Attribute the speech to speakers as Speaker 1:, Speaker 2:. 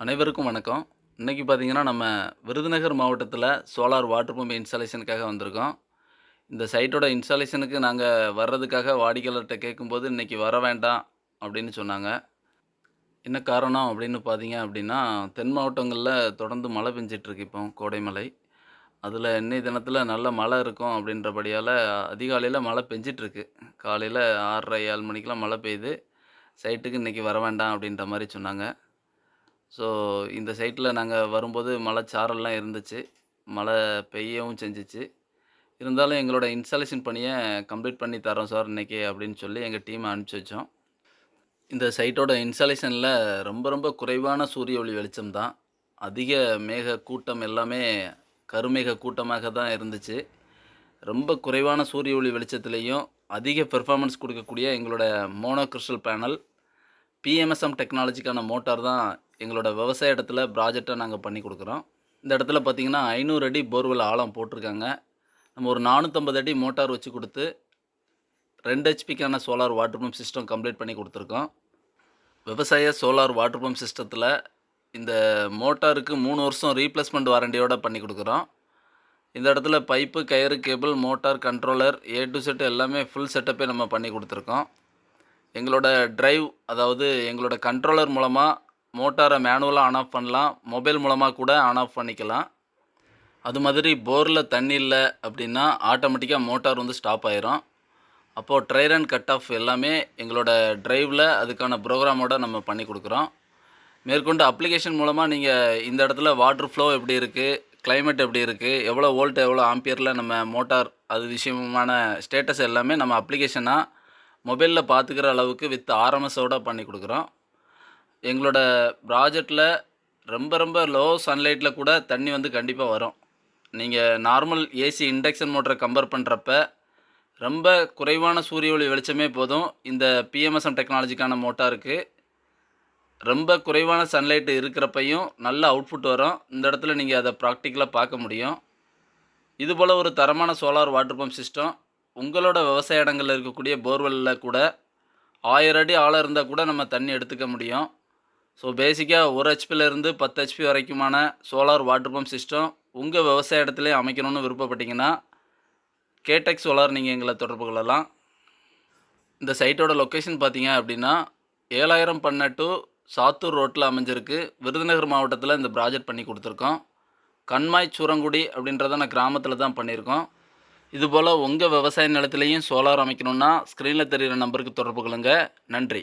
Speaker 1: அனைவருக்கும் வணக்கம். இன்றைக்கி பார்த்தீங்கன்னா நம்ம விருதுநகர் மாவட்டத்தில் சோலார் வாட்டர் பம்ப் இன்ஸ்டாலேஷனுக்காக வந்திருக்கோம். இந்த சைட்டோட இன்ஸ்டாலேஷனுக்கு நாங்கள் வர்றதுக்காக வாடிக்கையாளர்கிட்ட கேட்கும்போது இன்றைக்கி வர வேண்டாம் அப்படின்னு சொன்னாங்க. என்ன காரணம் அப்படின்னு பார்த்தீங்க அப்படின்னா தென் மாவட்டங்களில் தொடர்ந்து மழை பெஞ்சிட்ருக்கு இப்போ கோடைமலை. அதில் இன்னைய தினத்தில் நல்ல மழை இருக்கும் அப்படின்றபடியால் அதிகாலையில் மழை பெஞ்சிட்ருக்கு காலையில் ஆறரை ஏழு மணிக்கெலாம் மழை பெய்யுது. சைட்டுக்கு இன்றைக்கி வர வேண்டாம் அப்படின்ற மாதிரி சொன்னாங்க. ஸோ இந்த சைட்டில் நாங்கள் வரும்போது மழை சாரல்லாம் இருந்துச்சு. மழை பெய்யவும் செஞ்சுச்சு. இருந்தாலும் எங்களோட இன்ஸ்டாலேஷன் பணியை கம்ப்ளீட் பண்ணி தரோம் சார் இன்றைக்கி அப்படின்னு சொல்லி எங்கள் டீமை அனுப்பிச்சி வச்சோம். இந்த சைட்டோட இன்ஸ்டாலேஷனில் ரொம்ப ரொம்ப குறைவான சூரிய ஒளி வெளிச்சம் தான். அதிக மேக கூட்டம் எல்லாமே கருமேக கூட்டமாக தான் இருந்துச்சு. ரொம்ப குறைவான சூரிய ஒளி வெளிச்சத்துலேயும் அதிக பெர்ஃபார்மன்ஸ் கொடுக்கக்கூடிய எங்களோட மோனோ கிறிஸ்டல் பேனல் பிஎம்எஸ்எம் டெக்னாலஜிக்கான மோட்டார் தான் எங்களோட விவசாய இடத்துல ப்ராஜெக்டாக நாங்கள் பண்ணி கொடுக்குறோம். இந்த இடத்துல பார்த்தீங்கன்னா ஐநூறு அடி போர்வெல் ஆழம் போட்டிருக்காங்க. நம்ம ஒரு நானூற்றம்பது அடி மோட்டார் வச்சு கொடுத்து ரெண்டு ஹெச்பிக்கான solar water pump system complete பண்ணி கொடுத்துருக்கோம். விவசாய சோலார் வாட்டர் பம்ப் சிஸ்டத்தில் இந்த மோட்டாருக்கு மூணு வருஷம் ரீப்ளேஸ்மெண்ட் வாரண்டியோட பண்ணி கொடுக்குறோம். இந்த இடத்துல பைப்பு கயிறு cable motor controller A to set எல்லாமே ஃபுல் செட்டப்பே நம்ம பண்ணி கொடுத்துருக்கோம். எங்களோட ட்ரைவ் அதாவது எங்களோட கண்ட்ரோலர் மூலமாக மோட்டாரை மேனுவலாக ஆன் ஆஃப் பண்ணலாம். மொபைல் மூலமாக கூட ஆன் ஆஃப் பண்ணிக்கலாம். அது மாதிரி போரில் தண்ணி இல்லை அப்படின்னா ஆட்டோமேட்டிக்காக மோட்டார் வந்து ஸ்டாப் ஆயிரும். அப்போது ட்ரைர் அண்ட் கட் ஆஃப் எல்லாமே எங்களோட ட்ரைவில் அதுக்கான ப்ரோக்ராமோட நம்ம பண்ணி கொடுக்குறோம். மேற்கொண்டு அப்ளிகேஷன் மூலமாக நீங்கள் இந்த இடத்துல வாட்டர் ஃப்ளோ எப்படி இருக்குது கிளைமேட் எப்படி இருக்குது எவ்வளோ வோல்ட் எவ்வளோ ஆம்பியரில் நம்ம மோட்டார் அது விஷயமான ஸ்டேட்டஸ் எல்லாமே நம்ம அப்ளிகேஷனாக மொபைலில் பார்த்துக்கிற அளவுக்கு வித் ஆர்எம்எஸோட பண்ணி கொடுக்குறோம். எங்களோட ப்ராஜெக்டில் ரொம்ப ரொம்ப லோ சன்லைட்டில் கூட தண்ணி வந்து கண்டிப்பாக வரும். நீங்கள் நார்மல் ஏசி இண்டக்ஷன் மோட்டரை கம்பேர் பண்ணுறப்ப ரொம்ப குறைவான சூரிய ஒளி வெளிச்சமே போதும். இந்த பிஎம்எஸ்எம் டெக்னாலஜிக்கான மோட்டாருக்கு ரொம்ப குறைவான சன்லைட் இருக்கிறப்பையும் நல்ல அவுட்புட் வரும். இந்த இடத்துல நீங்கள் அதை ப்ராக்டிக்கலாக பார்க்க முடியும். இதுபோல் ஒரு தரமான சோலார் வாட்டர் பம்ப் சிஸ்டம் உங்களோட விவசாய இடங்களில் இருக்கக்கூடிய போர்வெல்லில் கூட ஆயிரம் அடி ஆழம் இருந்தால் கூட நம்ம தண்ணி எடுத்துக்க முடியும். ஸோ பேசிக்காக ஒரு ஹெச்பிலேருந்து பத்து ஹெச்பி வரைக்குமான சோலார் வாட்டர் பம்ப் சிஸ்டம் உங்கள் விவசாய இடத்துல அமைக்கணும்னு விருப்பப்பட்டீங்கன்னா கேடெக் சோலார் நீங்கள் எங்களை தொடர்பு கொள்ளலாம். இந்த சைட்டோட லொக்கேஷன் பார்த்தீங்க அப்படின்னா ஏழாயிரம் பண்ண டு சாத்தூர் ரோட்டில் அமைஞ்சிருக்கு. விருதுநகர் மாவட்டத்தில் இந்த ப்ராஜெக்ட் பண்ணி கொடுத்துருக்கோம். கண்மாய் சூரங்குடி அப்படின்றத நான் கிராமத்தில் தான் பண்ணியிருக்கோம். இதுபோல் உங்கள் விவசாய நிலத்துலையும் சோலார் அமைக்கணுன்னா ஸ்க்ரீனில் தெரிகிற நம்பருக்கு தொடர்பு கொள்ளுங்கள் நன்றி.